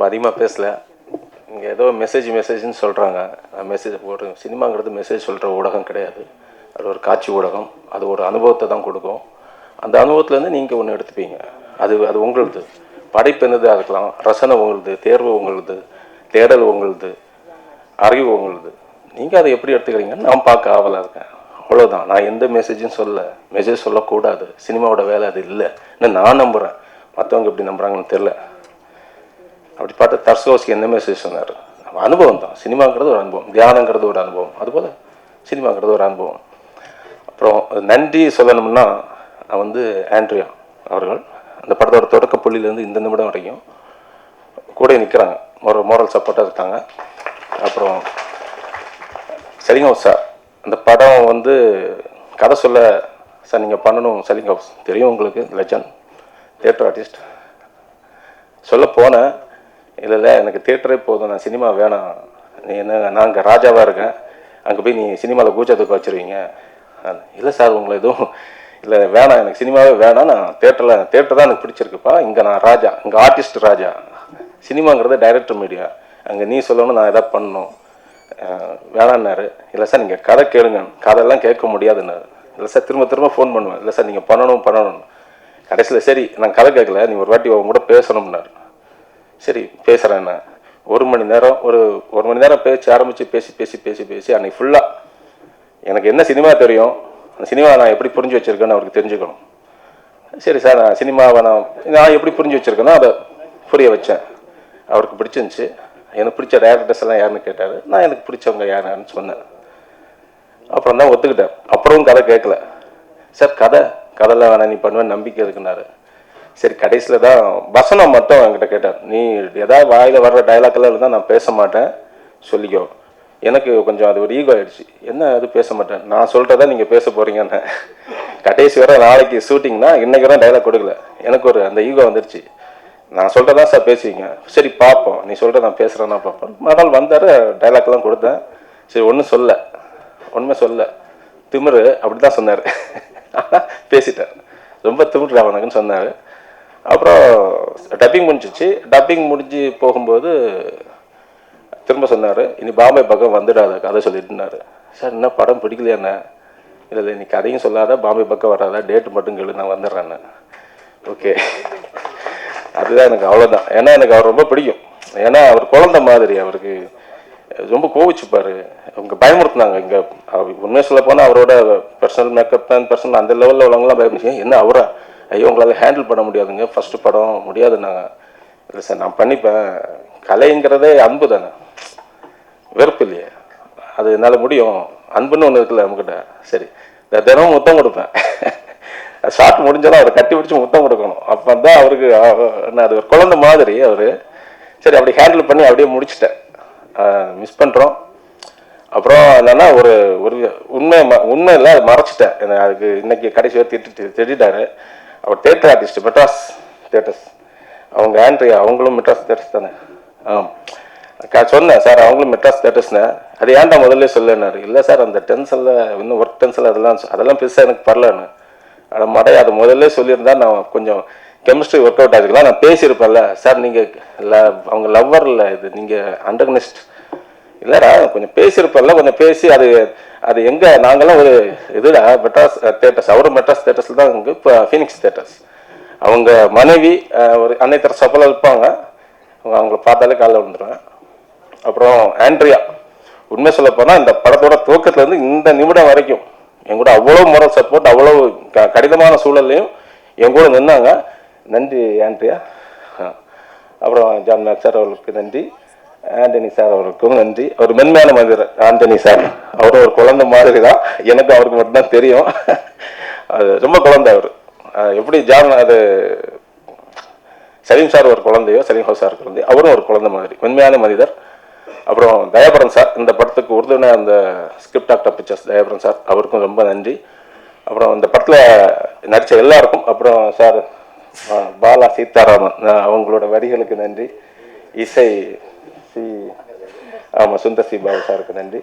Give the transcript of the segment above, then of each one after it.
ரொம்ப அதிகமாக பேசல. இங்கே ஏதோ மெசேஜ் மெசேஜ்னு சொல்கிறாங்க மெசேஜ் போடுற சினிமாங்கிறது மெசேஜ் சொல்கிற ஊடகம் கிடையாது. அது ஒரு காட்சி ஊடகம். அது ஒரு அனுபவத்தை தான் கொடுக்கும். அந்த அனுபவத்துலேருந்து நீங்கள் ஒன்று எடுத்துப்பீங்க. அது அது உங்களுது. படைப்பு என்னதாக இருக்கலாம். ரசனை உங்களுது தேர்வு உங்களுது தேடல் உங்களுது அறிவு உங்களுது. நீங்கள் அதை எப்படி எடுத்துக்கிறீங்கன்னு நான் பார்க்க ஆவலாக இருக்கேன். அவ்வளோதான் நான் எந்த மெசேஜும் சொல்ல மெசேஜ் சொல்லக்கூடாது. சினிமாவோட வேலை அது இல்லை. நான் நம்புகிறேன் மற்றவங்க எப்படி நம்புகிறாங்கன்னு தெரில அப்படி பார்த்தா தர்சோஸ்க்கு என்ன மெசேஜ் சொன்னார் நம்ம அனுபவம் தான் சினிமாங்கிறது ஒரு அனுபவம். தியானங்கிறது ஒரு அனுபவம். அதுபோல் சினிமாங்கிறது ஒரு அனுபவம். அப்புறம் நன்றி சொல்லணும்னா நான் வந்து ஆண்ட்ரியா அவர்கள் அந்த படத்தோட தொடக்க புள்ளியிலேருந்து இந்த நிமிடம் வரைக்கும் கூட நிற்கிறாங்க ஒரு மோரல் சப்போர்ட்டாக இருக்காங்க. அப்புறம் சரிங்க சார் அந்த படம் வந்து கதை சொல்ல சார் நீங்கள் பண்ணணும். சரிங்க தெரியும் உங்களுக்கு லெஜன் தியேட்டர் ஆர்டிஸ்ட் சொல்ல போனேன். இல்லை இல்லை எனக்கு தியேட்டரே போதும் நான் சினிமா வேணாம். நீ என்ன நான் அங்கே ராஜாவாக இருக்கேன். அங்கே போய் நீ சினிமாவில் கூச்சத்துக்கு வச்சுருவீங்க. இல்லை சார் உங்களை எதுவும் இல்லை வேணாம் எனக்கு சினிமாவே வேணாம். நான் தேட்டரில் தேட்டர் தான் எனக்கு பிடிச்சிருக்குப்பா. இங்கே நான் ராஜா இங்கே ஆர்டிஸ்ட் ராஜா. சினிமாங்கிறது டைரக்டர் மீடியா அங்கே நீ சொல்லணும் நான் எதாவது பண்ணணும். வேணான்னாரு. இல்லை சார் நீங்கள் கதை கேளுங்க. கதையெல்லாம் கேட்க முடியாதுன்னாரு. இல்லை சார் திரும்ப திரும்ப ஃபோன் பண்ணுவேன். இல்லை சார் நீங்கள் பண்ணணும் பண்ணணும் கடைசியில் சரி நான் கதை கேட்கல. நீ ஒரு வாட்டி உங்க கூட பேசணும்னாரு. சரி பேசுகிறேன் நான். ஒரு மணி நேரம் ஒரு ஒரு மணி நேரம் பேச்சு ஆரம்பித்து பேசி பேசி பேசி பேசி அன்றைக்கி ஃபுல்லாக எனக்கு என்ன சினிமா தெரியும் அந்த சினிமாவை நான் எப்படி புரிஞ்சு வச்சுருக்கேன்னு அவருக்கு தெரிஞ்சுக்கணும். சரி சார் நான் சினிமாவை நான் நான் எப்படி புரிஞ்சு வச்சுருக்கேனோ அதை புரிய வச்சேன். அவருக்கு பிடிச்சிருந்துச்சு. எனக்கு பிடிச்ச டேரக்டர்ஸ் எல்லாம் யாருன்னு கேட்டார். நான் எனக்கு பிடிச்சவங்க யாருன்னு சொன்னேன். அப்புறம் தான் ஒத்துக்கிட்டேன். அப்புறமும் கதை கேட்கல. சார் கதை கதைலாம் வேணாம் நீ பண்ணுவேன் நம்பிக்கை இருக்குனாரு சரி கடைசியில் தான் வசனம் மட்டும் என்கிட்ட கேட்டார். நீ எதாவது வாயில் வர்ற டைலாக்லாம் இருந்தால் நான் பேச மாட்டேன். சொல்லிக்கோ. எனக்கு கொஞ்சம் அது ஒரு ஈகோ ஆயிடுச்சு. என்ன அது பேச மாட்டேன்? நான் சொல்கிறதா நீங்கள் பேச போகிறீங்கன்னு கடைசி வர நாளைக்கு ஷூட்டிங்னா இன்றைக்கி தான் டைலாக் கொடுக்கல. எனக்கு ஒரு அந்த ஈகோ வந்துருச்சு. நான் சொல்கிறதா சார் பேசுவீங்க? சரி பார்ப்போம். நீ சொல்கிற நான் பேசுகிறேன்னா பார்ப்போம். மறுநாள் வந்தார் டைலாக்லாம் கொடுத்தேன். சரி ஒன்றும் சொல்ல. ஒன்றுமே சொல்ல. திமிரு அப்படி தான் சொன்னார் பேசிட்டார் ரொம்ப திமிரு அவனுக்குன்னு சொன்னார். அப்புறம் டப்பிங் முடிஞ்சிச்சு. டப்பிங் முடிஞ்சு போகும்போது திரும்ப சொன்னார் இனி பாம்பே பக்கம் வந்துடாத கதை சொல்லிட்டுனாரு. சார் என்ன படம் பிடிக்கலையாண்ணே இல்லை இல்லை நீ கதையும் சொல்லாத பாம்பே பக்கம் வராத டேட்டு மட்டும் கேளு நான் வந்துடுறேன்னு. ஓகே அதுதான் எனக்கு அவ்வளோதான் ஏன்னா எனக்கு அவர் ரொம்ப பிடிக்கும். ஏன்னா அவர் குழந்த மாதிரி அவருக்கு. ரொம்ப கோவிச்சுப்பார். அவங்க பயமுறுத்துனாங்க. இங்கே உண்மையை சொல்ல போனால் அவரோட பர்சனல் மேக்கப் மேன் பர்சனல் அந்த லெவலில் உள்ளவங்களாம் பயமுச்சு என்ன அவரா? ஐயோ உங்களால் ஹேண்டில் பண்ண முடியாதுங்க. ஃபஸ்ட்டு படம் முடியாதுன்னாங்க. இல்லை சார் நான் பண்ணிப்பேன். கலைங்கிறதே அன்பு தானே. வெறுப்பு இல்லையே. அது என்னால் முடியும். அன்புன்னு ஒன்று இருக்குல்ல நம்மக்கிட்ட சரி நான் தினமும் முத்தம் கொடுப்பேன். ஷார்ட் முடிஞ்சாலும் அவரை கட்டி பிடிச்சி முத்தம் கொடுக்கணும். அப்போ தான் அவருக்கு என்ன அது ஒரு குழந்தை மாதிரி அவர். சரி அப்படி ஹேண்டில் பண்ணி அப்படியே முடிச்சிட்டேன். மிஸ் பண்ணுறோம் அப்புறம் என்னென்னா ஒரு ஒரு உண்மை ம- உண்மை இல்லை அதை மறைச்சிட்டேன் அதுக்கு இன்னைக்கு கடைசி வரை திட்டு திட்டாரு அவர் தேட்டர் ஆர்டிஸ்ட் மெட்ராஸ் தேட்டர்ஸ் அவங்க ஆண்ட்ரியா அவங்களும் மெட்ராஸ் தேட்டர்ஸ் தானே? ஆ சொன்னேன் சார் அவங்களும் மெட்ராஸ் தேட்டர்ஸ்னு அது ஏன்டா முதல்ல சொல்லுனாரு? இல்லை சார் அந்த டென்ஷனில் இன்னும் ஒர்க் டென்ஷன் அதெல்லாம் அதெல்லாம் பெருசாக எனக்கு பரலன்னு. அட மடை அதை முதல்ல சொல்லியிருந்தா நான் கொஞ்சம் கெமிஸ்ட்ரி ஒர்க் அவுட் ஆகிருக்கலாம் நான் பேசியிருப்பேன்ல. சார் நீங்கள் அவங்க லவ்வர் இல்லை இது நீங்கள் அண்டர்கனிஸ்ட் இல்லைடா கொஞ்சம் பேசியிருப்பல்ல கொஞ்சம் பேசி அது அது எங்கே? நாங்களாம் ஒரு இதுடா மெட்ராஸ் தேட்டர்ஸ் அவரும் மெட்ராஸ் தேட்டர்ஸில் தான் இங்கே இப்போ ஃபீனிக்ஸ் தேட்டர்ஸ் அவங்க மனைவி ஒரு அன்னை தர சபலம் இருப்பாங்க அவங்க அவங்கள பார்த்தாலே காலைல விழுந்துருவேன். அப்புறம் ஆண்ட்ரியா. உண்மை சொல்ல போனால் இந்த படத்தோட துவக்கத்துலேருந்து இந்த நிமிடம் வரைக்கும் என் கூட அவ்வளோ முறை சப்போர்ட் அவ்வளோ க கடினமான சூழல்லையும் என் கூட நின்னாங்க. நன்றி ஆண்ட்ரியா. அப்புறம் ஜான் மேக்சர் அவர்களுக்கு நன்றி. ஆண்டனி சார் அவருக்கும் நன்றி. அவர் மென்மையான மனிதர் ஆண்டனி சார். அவரும் ஒரு குழந்தை மாதிரி தான் எனக்கு அவருக்கு மட்டும்தான் தெரியும். அது ரொம்ப குழந்தை அவர். எப்படி ஜான் அது சலீம் சார் ஒரு குழந்தையோ சலீம் ஹோ சார் குழந்தை அவரும் ஒரு குழந்தை மாதிரி மென்மையான மனிதர். அப்புறம் தயாபரன் சார் இந்த படத்துக்கு உறுதுணை அந்த script actor pictures Thayaparan sir அவருக்கும் ரொம்ப நன்றி. அப்புறம் இந்த படத்தில் நடித்த எல்லாருக்கும் அப்புறம் சார் பாலா சீதாராமன் அவங்களோட வரிகளுக்கு நன்றி. இசை சி ஆமாம் சுந்தர் சி பாபு சாருக்கு நன்றி.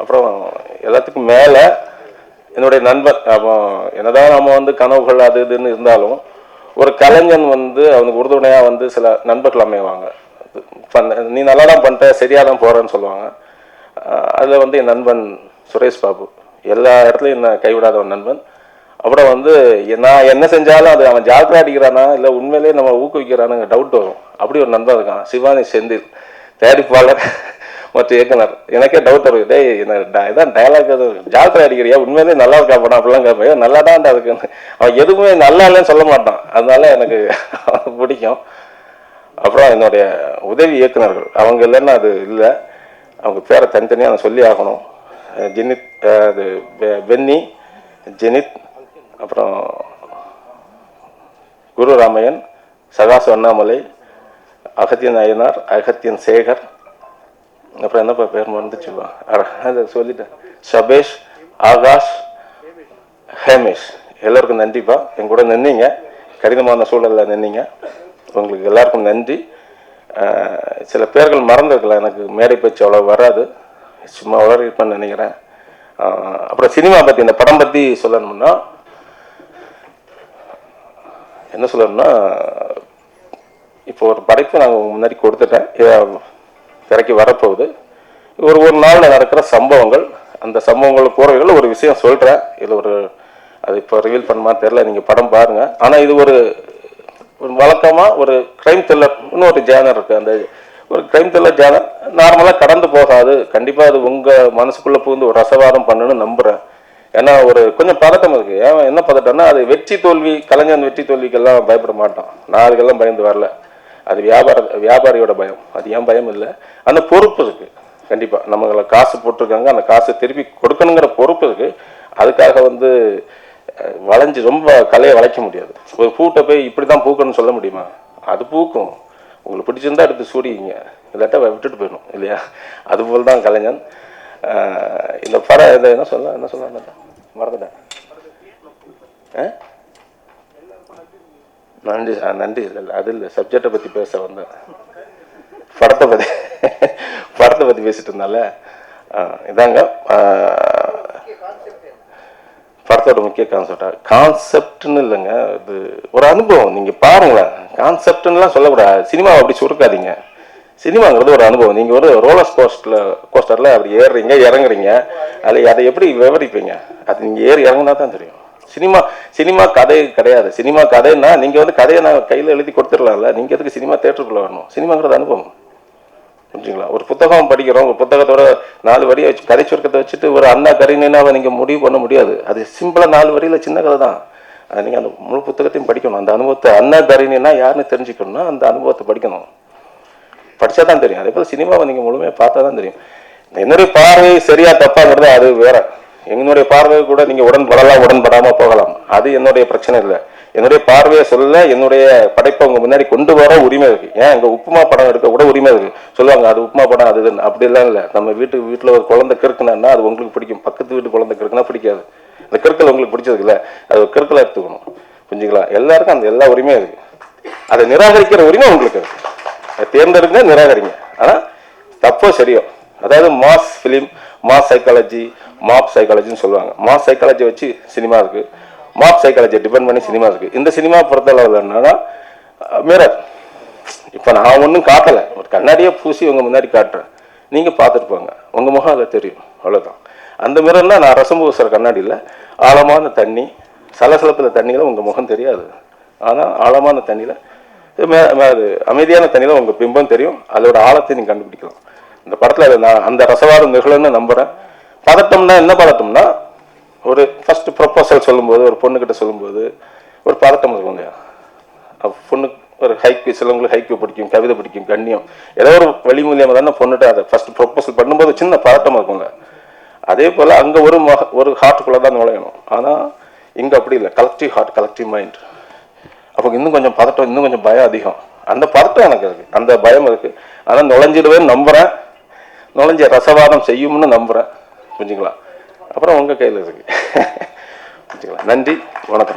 அப்புறம் எல்லாத்துக்கும் மேலே என்னுடைய நண்பர் அப்போ என்னதான் நம்ம வந்து கனவுகள் அது இதுன்னு இருந்தாலும் ஒரு கலைஞன் வந்து அவனுக்கு உறுதுணையாக வந்து சில நண்பர்கள் அமைவாங்க. பண்ண நீ நல்லா தான் பண்ணிட்ட சரியாக தான் போகிறேன்னு சொல்லுவாங்க அதில் வந்து என் நண்பன் சுரேஷ் பாபு. எல்லா இடத்துலையும் என்ன கைவிடாத ஒரு நண்பன். அப்புறம் வந்து நான் என்ன செஞ்சாலும் அது அவன் ஜாக்கிரா அடிக்கிறானா இல்லை உண்மையிலேயே நம்ம ஊக்குவிக்கிறானுங்க டவுட் வரும். அப்படி ஒரு நண்பன் இருக்கான் சிவானி செந்தில் தயாரிப்பாளர் மற்றும் இயக்குனர். எனக்கே டவுட் வருது டேய் என்ன ட- இதான் டயலாக் அது ஜாக்கிரதை அடிக்கிறியா? உண்மையிலேயே நல்லா இருக்கா படம் அப்படிலாம் கேட்பேன். நல்லா தான் அதுக்கு அவன் எதுவுமே நல்லா இல்லைன்னு சொல்ல மாட்டான். அதனால எனக்கு பிடிக்கும். அப்புறம் என்னுடைய உதவி இயக்குனர்கள். அவங்க இல்லைன்னா அது இல்லை. அவங்க பேரை தனித்தனியாக நான் சொல்லி ஆகணும். ஜெனித் அது பெ- பென்னி ஜெனித் அப்புறம் குரு ராமையன் சகாசு அண்ணாமலை அகத்தியன் அய்யனார் அகத்தியன் சேகர் அப்புறம் என்னப்பா பேர் மறந்துச்சுப்பா அதை சொல்லிட்டேன். சபேஷ் ஆகாஷ் ஹேமேஷ். எல்லோருக்கும் நன்றிப்பா. என் கூட நின்னீங்க. கடினமான சூழலில் நின்னீங்க. உங்களுக்கு எல்லாருக்கும் நன்றி. சில பேர்கள் மறந்துருக்கலாம். எனக்கு மேடை பேச்சு அவ்வளோ வராது. சும்மா வளர்ப்பேன்னு நினைக்கிறேன். அப்புறம் சினிமா பற்றி இந்த படம் பற்றி சொல்லணும்னா என்ன சொல்லணும்னா இப்போ ஒரு படைப்பு நாங்கள் முன்னாடி கொடுத்துட்டேன். திரைக்கு வரப்போகுது. ஒரு ஒரு நாளில் நடக்கிற சம்பவங்கள் அந்த சம்பவங்கள் கூறவைகள் ஒரு விஷயம் சொல்கிறேன் இது ஒரு அது இப்போ ரிவீல் பண்ணுமா தெரில நீங்கள் படம் பாருங்கள் ஆனால் இது ஒரு வழக்கமாக ஒரு க்ரைம் த்ரில்லர் இன்னொரு ஜேனர் இருக்குது அந்த ஒரு க்ரைம் த்ரில்லர் ஜேனர் நார்மலாக கடந்து போகாது. கண்டிப்பாக அது உங்கள் மனசுக்குள்ளே புகுந்து ஒரு ரசவாதம் பண்ணுன்னு நம்புகிறேன் ஏன்னா ஒரு கொஞ்சம் பதட்டம் இருக்குது ஏன் என்ன பதட்டம்னா அது வெற்றி தோல்வி கலைஞன் வெற்றி தோல்விக்கெல்லாம் பயப்பட மாட்டான். நான் அதுக்கெல்லாம் பயந்து வரல. அது வியாபார வியாபாரியோட பயம். அது ஏன் பயம் இல்லை? அந்த பொறுப்பு இருக்கு. கண்டிப்பா. நம்மளை காசு போட்டிருக்காங்க. அந்த காசை திருப்பி கொடுக்கணுங்கிற பொறுப்பு இருக்கு. அதுக்காக வந்து வளைஞ்சு ரொம்ப கலையை வளைக்க முடியாது. ஒரு பூட்டை போய் இப்படி தான் பூக்கணும்னு சொல்ல முடியுமா? அது பூக்கும். உங்களுக்கு பிடிச்சிருந்தா எடுத்து சூடிங்க இல்லாட்டா விட்டுட்டு போயிடும் இல்லையா? அதுபோல் தான் கலைஞன். இந்த படம் இதை என்ன சொல்ல என்ன சொல்ல மறந்துட்டேன். ஆ நன்றி ஆ, நன்றி. இல்லை இல்லை அது இல்லை. சப்ஜெக்டை பற்றி பேச வந்தேன். படத்தை பற்றி படத்தை பற்றி பேசிட்டு இருந்தால இதாங்க படத்தோட முக்கிய கான்செப்டா கான்செப்ட்னு இல்லைங்க இது ஒரு அனுபவம். நீங்கள் பாருங்களேன். கான்செப்ட்னுலாம் சொல்லக்கூடாது. சினிமாவை அப்படி சுருக்காதீங்க. சினிமாங்கிறது ஒரு அனுபவம். நீங்கள் ஒரு ரோலர் கோஸ்டில் கோஸ்டரில் அப்படி ஏறுறீங்க இறங்குறீங்க. அதில் அதை எப்படி விவரிப்பீங்க? அது நீங்கள் ஏறி இறங்குனா தான் தெரியும். சினிமா சினிமா கதை கிடையாது. சினிமா கதைன்னா நீங்கள் வந்து கதையை நான் கையில் எழுதி கொடுத்துடலாம்ல. நீங்கள் எதுக்கு சினிமா தேட்டருக்குள்ளே வரணும்? சினிமாங்கிறது அனுபவம். புரிஞ்சுங்களா? ஒரு புத்தகம் படிக்கிறோம். ஒரு புத்தகத்தோட நாலு வரியை வச்சு கதை சுருக்கத்தை வச்சுட்டு ஒரு அண்ணா கரினாவை நீங்கள் முடிவு பண்ண முடியாது. அது சிம்பிளாக நாலு வரியில் சின்ன கதை தான். அது நீங்கள் அந்த முழு புத்தகத்தையும் படிக்கணும். அந்த அனுபவத்தை அண்ணா கரினா யாருன்னு தெரிஞ்சுக்கணும்னா அந்த அனுபவத்தை படிக்கணும். படிச்சா தான் தெரியும். அதே போல் சினிமாவை நீங்கள் முழுமையாக பார்த்தா தான் தெரியும். என்னுடைய பார்வை சரியா தப்பாங்கிறது அது வேற. என்னுடைய பார்வை கூட நீங்கள் உடன்படலாம் உடன்படாமல் போகலாம். அது என்னுடைய பிரச்சனை இல்லை. என்னுடைய பார்வையை சொல்ல என்னுடைய படைப்பை உங்க முன்னாடி கொண்டு வர உரிமை இருக்கு. ஏன்? இங்கே உப்புமா படம் எடுக்க கூட உரிமை இருக்கு. சொல்லுவாங்க அது உப்புமா படம் அது அப்படிலாம் இல்லை. நம்ம வீட்டு வீட்டில் ஒரு குழந்தை கிறுக்குனா அது உங்களுக்கு பிடிக்கும். பக்கத்து வீட்டு குழந்தை கிறுக்குனா பிடிக்காது. அந்த கிறுக்கல் உங்களுக்கு பிடிச்சதுக்குல்ல அது ஒரு எடுத்துக்கணும். புரிஞ்சுக்கலாம் எல்லாருக்கும் அந்த எல்லா உரிமையும் இருக்கு. அதை நிராகரிக்கிற உரிமை உங்களுக்கு இருக்கு. தேர்ந்தெடுங்க நிராகரிங்க. ஆனால் தப்போ சரியோ? அதாவது mass film mass psychology mob சைக்காலஜின்னு சொல்லுவாங்க. மாஸ் சைக்காலஜி வச்சு சினிமா இருக்கு. மாப் சைக்காலஜி டிபெண்ட் பண்ணி சினிமா இருக்கு. இந்த சினிமா பொறுத்தளவில் என்னன்னா மிரர் இப்போ நான் ஒன்றும் காட்டலை. ஒரு கண்ணாடியே பூசி உங்கள் முன்னாடி காட்டுறேன். நீங்கள் பார்த்துட்டு போங்க. முகம் அதில் தெரியும். அவ்வளோதான் அந்த மிரர்னால் நான் ரசம் பூசுகிற கண்ணாடியில் ஆழமான தண்ணி சலசலப்பில் தண்ணியில் உங்கள் முகம் தெரியாது. ஆனால் ஆழமான தண்ணியில் அது அமைதியான தண்ணியில் உங்கள் பிம்பம் தெரியும். அதோட ஆழத்தை நீங்கள் கண்டுபிடிக்கலாம். இந்த படத்தில் நான் அந்த ரசவாதம் நிகழும்னு நம்புகிறேன் பதட்டம்னா என்ன பதட்டம்னா ஒரு ஃபஸ்ட்டு ப்ரொப்போசல் சொல்லும்போது ஒரு பொண்ணுக்கிட்ட சொல்லும்போது ஒரு பதட்டம் இருக்குங்க பொண்ணு பொண்ணுக்கு ஒரு ஹைக்கு சிலவங்களுக்கு ஹைக்கு பிடிக்கும் கவிதை பிடிக்கும் கண்ணியம். ஏதோ ஒரு வழி மூலியமாக தானே பொண்ணுகிட்ட அதை ஃபஸ்ட்டு ப்ரொப்போசல் பண்ணும்போது சின்ன பதட்டமாக இருக்குங்க. அதே போல் அங்கே ஒரு ஒரு ஹார்ட்டுக்குள்ளே தான் நுழையணும். ஆனால் இங்கே அப்படி இல்லை. கலெக்டிவ் ஹார்ட் கலெக்டிவ் மைண்ட் அப்போ இன்னும் கொஞ்சம் பதட்டம் இன்னும் கொஞ்சம் பயம் அதிகம். அந்த பதட்டம் எனக்கு இருக்கு. அந்த பயம் இருக்கு. ஆனால் நுழைஞ்சிடுவேன்னு நம்புறேன். நுழைஞ்ச ரசவாதம் செய்யும்னு நம்புறேன். புரிஞ்சுங்களா? அப்புறம் உங்க கையில் இருக்கு. புரிஞ்சுங்களா? நன்றி. வணக்கம்.